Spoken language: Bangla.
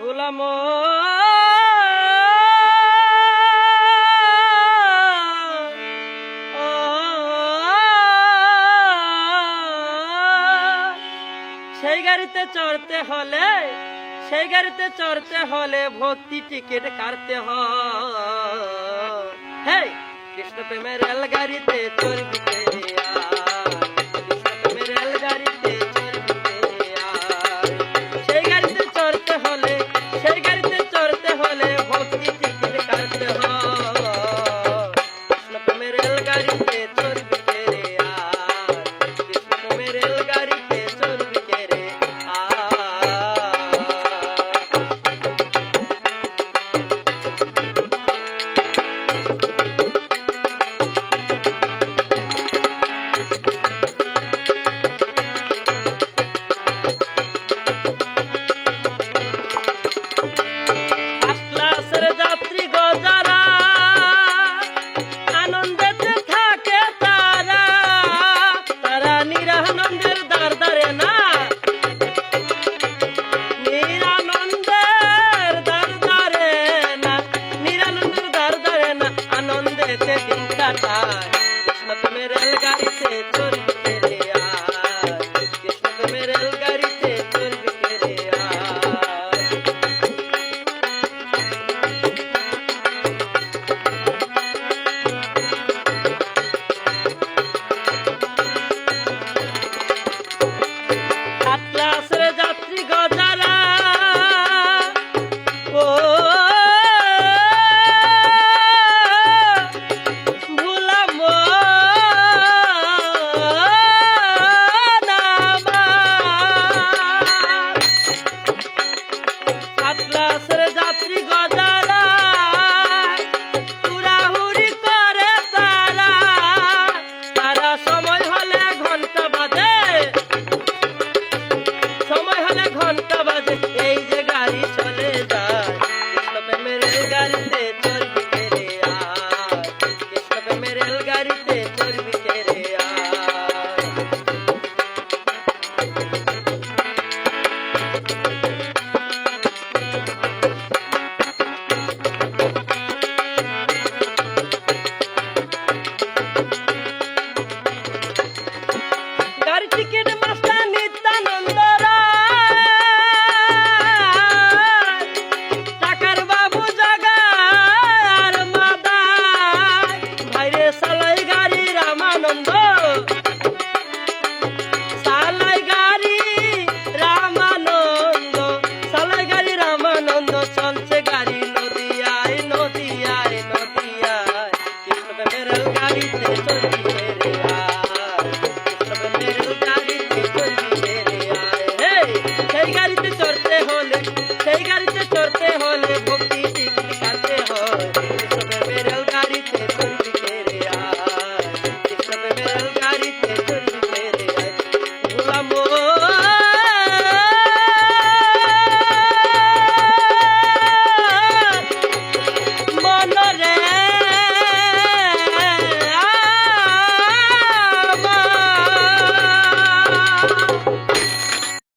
গোলাম। সেই গাড়িতে চড়তে হলে, সেই গাড়িতে চড়তে হলে ভর্তি টিকিট কাটতে হয়। কৃষ্ণ প্রেমের রেলগাড়িতে চড়তে রেলগাড়িতে চড়িতে ticket.